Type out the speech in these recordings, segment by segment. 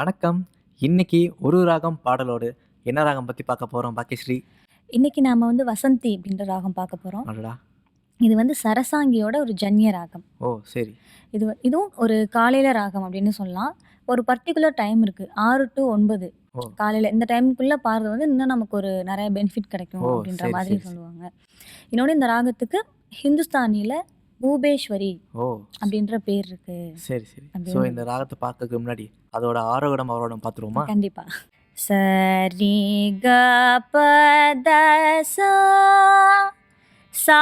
வணக்கம். இன்னைக்கு ஒரு ராகம் பாடலோடு என்ன ராகம் பத்தி பார்க்க போறோம் பாக்கியஸ்ரீ? இன்னைக்கு நாம வந்து வசந்தி அப்படின்ற ராகம் பார்க்க போறோம். அடடா! இது வந்து சரசாங்கியோட ஒரு ஜன்ய ராகம். ஓ! சரி. இது இதுவும் ஒரு காலையில ராகம் அப்படின்னு சொல்லலாம். ஒரு பர்ட்டிகுலர் டைம் இருக்கு. 6 டூ 9 ஓ! காலையில இந்த டைமுக்குள்ள பாடுறது வந்து இன்னும் நமக்கு ஒரு நெறைய பெனிஃபிட் கிடைக்கும்! அப்படின்ற மாதிரி. சொல்லுவாங்க. இன்னொன்னு இந்த ராகத்துக்கு ஹிந்துஸ்தானியில பூபேஸ்வரி ஓ! அப்படின்ற பேர் இருக்கு. சரி, சரி. ஸோ இந்த ராகத்த பார்க்கறதுக்கு முன்னாடி அதோட ஆரோகடம், அவரோடம் பார்த்துருவோமா? கண்டிப்பா. சரி க ப த சா சா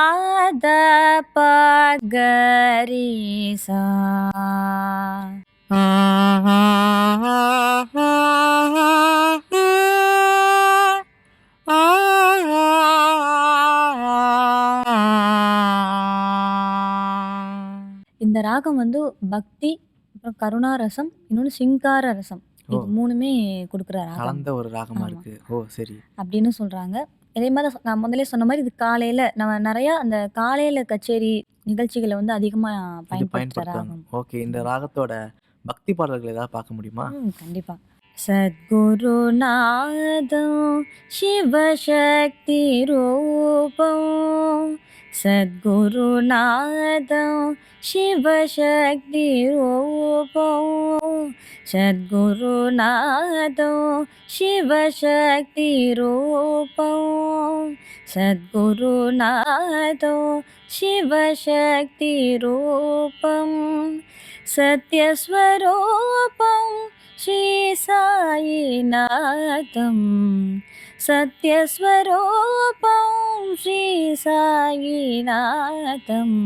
இந்த ராகம் வந்து பக்தி, அப்புறம் கருணா ரசம், இன்னொன்னு சிங்கார ரசம். இது 3மே குடுக்குற ராகம். கலந்த ஒரு ராகமா. இருக்கு. ஓ! சரி. அப்படின்னு சொல்றாங்க. இதே மாரி தான் நான் முதல்லயே சொன்ன மாரி இது காலையில நம்ம நெறையா அந்த காலையில கச்சேரி நிகழ்ச்சிகள வந்து அதிகமா இது பயன்படுத்துற பயன்படுத்துவாங்க. ராகம். ஓகே. இந்த. ராகத்தோட பக்தி பாடல்கள் ஏதாவது பார்க்க முடியுமா? ம். கண்டிப்பா. சத்குருநாதம் சிவசக்தி ரூபம் सद्गुरुनादो शिवशक्तिरूपौ। शक्तिरूपपो शिवशक्तिरूपौ। शिव शिवशक्तिरूपं। सत्यस्वरूपं சிவசக்தி ரூபம் சத்யஸ்வரூபம் ஸ்ரீ சாயிநாதம் சத்யஸ்வரூபம் ஸ்ரீ சாயிநாதம்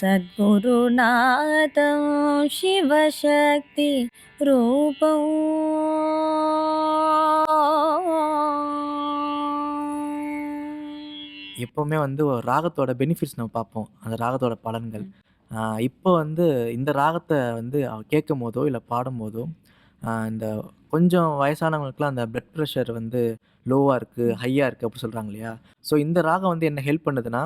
சத்குருநாதம் சிவசக்தி ரூபம் எப்பவுமே வந்து ஒரு ராகத்தோட பெனிஃபிட்ஸ் நம்ம பார்ப்போம். அந்த ராகத்தோட பலன்கள். ஆ இப்போ வந்து இந்த ராகத்த வந்து கேட்கும்போதோ, இல்ல பாடும்போதோ, இந்த கொஞ்சம் வயசானவங்களுக்குலாம் அந்த பிளட் பிரஷர் வந்து லோவா இருக்கு, ம். ஹையா இருக்கு அப்படி சொல்றாங்க இல்லையா? ஸோ இந்த ராகம் வந்து என்ன ஹெல்ப் பண்ணுதுன்னா,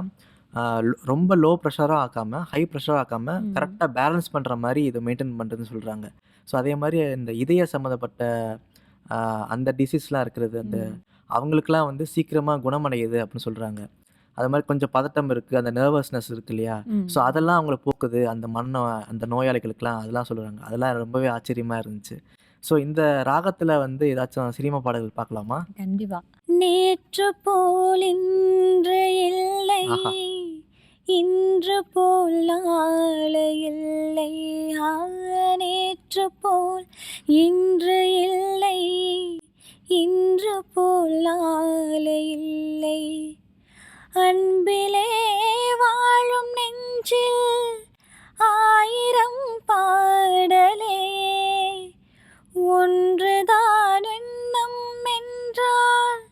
ரொம்ப லோ பிரஷரா ஆக்காம, ஹை பிரஷரா ஆக்காம ம். கரெக்ட்டா பேலன்ஸ் பண்ற மாரி இது மெயின்டெயின் பண்றதுன்னு சொல்றாங்க. ஸோ அதே மாரி இந்த இதய சம்மந்தப்பட்ட அந்த டிசீஸ்லாம் இருக்கிறது, அந்த ம். அவங்களுக்கெல்லாம் வந்து சீக்கிரமா குணமடையுது அப்படின்னு சொல்றாங்க. அது மாரி கொஞ்சம் பதட்டம் இருக்கு, அந்த நர்வஸ்னஸ் இருக்கு இல்லையா? ஸோ. அதெல்லாம் அவங்கள போக்குது. அந்த மன அந்த நோயாளிகளுக்கெல்லாம் அதெல்லாம் சொல்றாங்க. அதெல்லாம் ரொம்பவே ஆச்சரியமா இருந்துச்சு. ஸோ இந்த ராகத்துல வந்து ஏதாச்சும் சினிமா பாடல்கள் பார்க்கலாமா? கண்டிப்பா. நேற்று போல் இன்று இல்லை! இன்று போல் நாளை இல்லை நேற்று போல் இன்று இல்லை இன்று போல் நாளை இல்லை அன்பிலே வாழும் நெஞ்சில் ஆயிரம் பாடலே. ஒன்றுதான் எண்ணம் என்றால்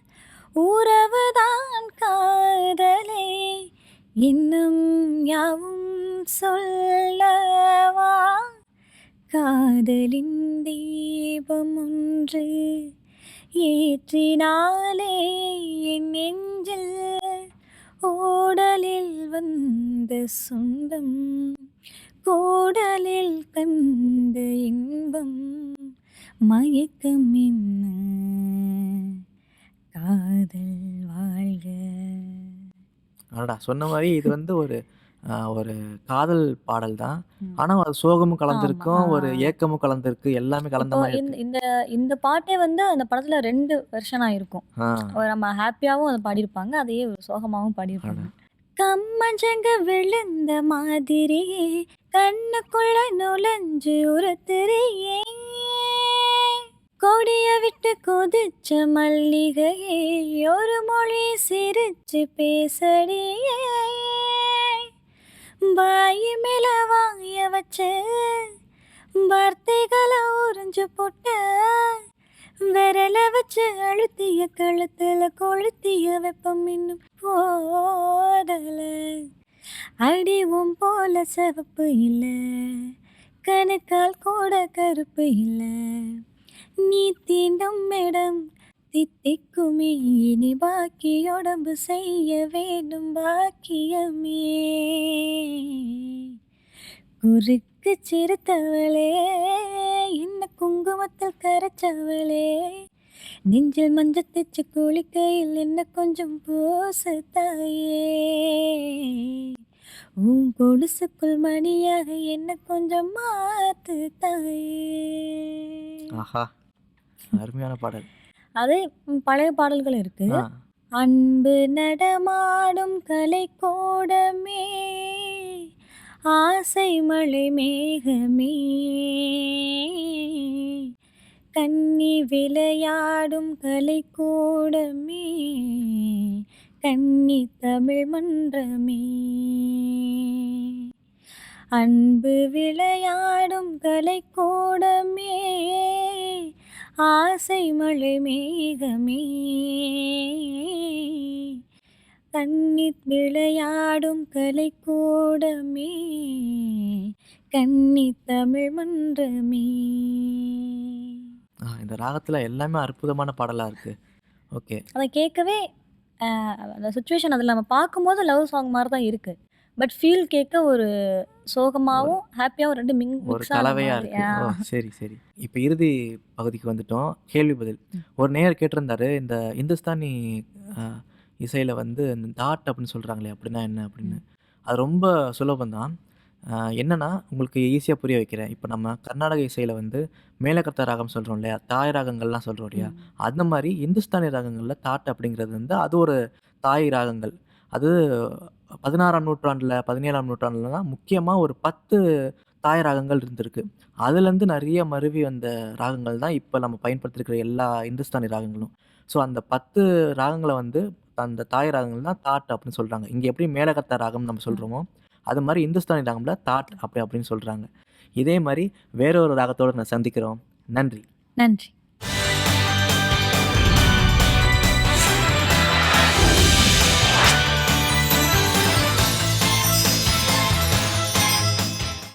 உறவுதான் காதலே. இன்னும் யாவும் சொல்லவா? காதலின் தீபம் ஒன்று ஏற்றினாலே என் நெஞ்சில் ஓடலில் வந்த சொந்தம் கோடலில் கண்ட இன்பம் மயக்கம் என்ன காதல் வாழ்க. ஆடா சொன்ன மாதிரி இது வந்து ஒரு ஒரு காதல் பாடல் தான். ம். ஆனா அது சோகமும் ஆமா. கலந்திருக்கும், ஒரு. ஏக்கமும் கலந்திருக்கு. எல்லாமே கலந்த இப்போ மாரி இந்த இருக்கு. இந்த இந்த பாட்டே வந்து அந்த படத்துல 2 வெர்ஷனா இருக்கும். ஆ. ஒரு நம்ம ஹேப்பியாவும் அத பாடியிருப்பாங்க. அதையே ஒரு சோகமாவும் அட! பாடியிருப்பாங்க. கம்மஞ்சங்க விழுந்த மாதிரியே கண்ணுக்குள்ள நுழைஞ்சு உறுத்துறியே கொடிய விட்டு கொதிச்ச மல்லிகையே ஒரு மொழி சிரிச்சு பேசடியே வாயு மேல வாங்கிய வச்சு வார்த்தைகளை உறிஞ்சு போட்ட விரல வச்சு அழுத்திய கழுத்துல கொளுத்திய வெப்பம் இன்னும் போடல. அடிவும் போல சிவப்பு இல்லை கணுக்கால் கூட கருப்பு இல்லை. நீ தீண்டும் இடம் தித்திக்குமே இனி பாக்கி உடம்பு செய்ய வேண்டும் பாக்கியமே. குறுக்கு சிறுத்தவளே என்ன குங்குமத்தில் கரைச்சவளே. நெஞ்சில் மஞ்சள் தேச்சு குளிக்கையில் என்ன கொஞ்சம் பூசு தாயே. உன் கொலுசுக்குள் மணியாக என்ன கொஞ்சம் மாத்து தாயே. ஆஹா அருமையான பாடல். அதே பழைய பாடல்கள் இருக்கு. அன்பு நடமாடும் கலை கோடமே. ஆசை மழை மேகமே. கன்னி விளையாடும் கலை கோடமே கன்னி தமிழ் மன்றமே. அன்பு விளையாடும் கலை கோடமே ஆசை மழை மேகமே. கன்னித் விளையாடும் கலை கோடமே கன்னி தமிழ் மன்றமே. இந்த ராகத்தில் எல்லாமே அற்புதமான பாடலாக இருக்குது ஓகே. அதை கேட்கவே அந்த சுச்சுவேஷன் அதில் நம்ம பார்க்கும்போது லவ் சாங் மாதிரி தான் இருக்கு. பட் ஃபீல் கேட்க ஒரு சோகமாகவும் ஹாப்பியாகவும் ரெண்டு மிங் ஒரு கலவையாக இருக்குது ஆ. சரி சரி. இப்போ இறுதி பகுதிக்கு வந்துட்டோம். கேள்வி பதில். ஒரு நேயர் கேட்டிருந்தாரு இந்த இந்துஸ்தானி இசையில் வந்து இந்த தாட் அப்படின்னு சொல்கிறாங்களே அப்படின்னா என்ன அப்படின்னு. அது ரொம்ப சுலபந்தான் ஆஹ் என்னன்னா உங்களுக்கு ஈஸியாக புரிய வைக்கிறேன். இப்போ நம்ம கர்நாடக இசையில் வந்து மேலக்கர்த்த ராகம் சொல்கிறோம் இல்லையா? தாய் ராகங்கள்லாம் சொல்கிறோம் இல்லையா. அந்த மாதிரி இந்துஸ்தானி ராகங்களில் தாட் அப்படிங்கிறது வந்து அது ஒரு தாய் ராகங்கள். அது பதினாறாம் நூற்றாண்டில் பதினேழாம் நூற்றாண்டில் தான் முக்கியமாக ஒரு பத்து தாய் ராகங்கள் இருந்திருக்கு. அதுலேருந்து நிறைய மருவி வந்த ராகங்கள் தான் இப்போ நம்ம பயன்படுத்திருக்கிற எல்லா இந்துஸ்தானி ராகங்களும். ஸோ அந்த பத்து ராகங்களை வந்து அந்த தாய் ராகங்கள் தான் தாட் அப்படின்னு சொல்கிறாங்க இங்கே எப்படி மேலகத்த ராகம் நம்ம சொல்கிறோமோ அது மாதிரி இந்துஸ்தானி ராகம்ல தாட் அப்படி அப்படின்னு சொல்கிறாங்க இதே மாதிரி வேற ஒரு ராகத்தோடு நான் சந்திக்கிறோம். நன்றி. நன்றி.